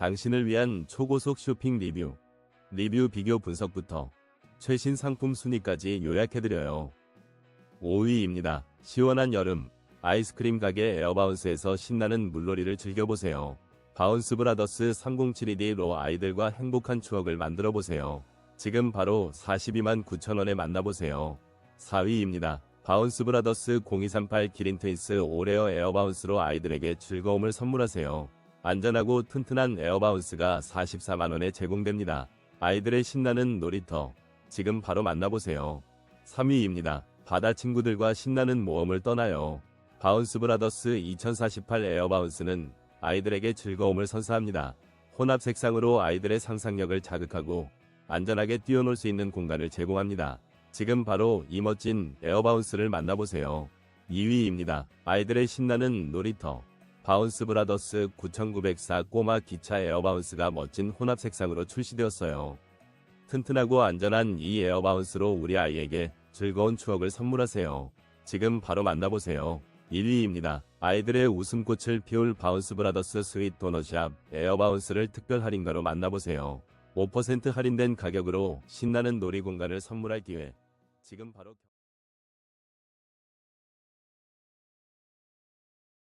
당신을 위한 초고속 쇼핑 리뷰, 리뷰 비교 분석부터 최신 상품 순위까지 요약해드려요. 5위입니다. 시원한 여름, 아이스크림 가게 에어바운스에서 신나는 물놀이를 즐겨보세요. 바운스 브라더스 3072D로 아이들과 행복한 추억을 만들어보세요. 지금 바로 42만 9천원에 만나보세요. 4위입니다. 바운스 브라더스 0238 기린 트윈스 오레어 에어바운스로 아이들에게 즐거움을 선물하세요. 안전하고 튼튼한 에어바운스가 44만원에 제공됩니다. 아이들의 신나는 놀이터. 지금 바로 만나보세요. 3위입니다. 바다 친구들과 신나는 모험을 떠나요. 바운스 브라더스 2048 에어바운스는 아이들에게 즐거움을 선사합니다. 혼합 색상으로 아이들의 상상력을 자극하고 안전하게 뛰어놀 수 있는 공간을 제공합니다. 지금 바로 이 멋진 에어바운스를 만나보세요. 2위입니다. 아이들의 신나는 놀이터. 바운스 브라더스 9904 꼬마 기차 에어바운스가 멋진 혼합 색상으로 출시되었어요. 튼튼하고 안전한 이 에어바운스로 우리 아이에게 즐거운 추억을 선물하세요. 지금 바로 만나보세요. 1위입니다. 아이들의 웃음꽃을 피울 바운스 브라더스 스윗 도너샵 에어바운스를 특별 할인가로 만나보세요. 5% 할인된 가격으로 신나는 놀이 공간을 선물할 기회. 지금 바로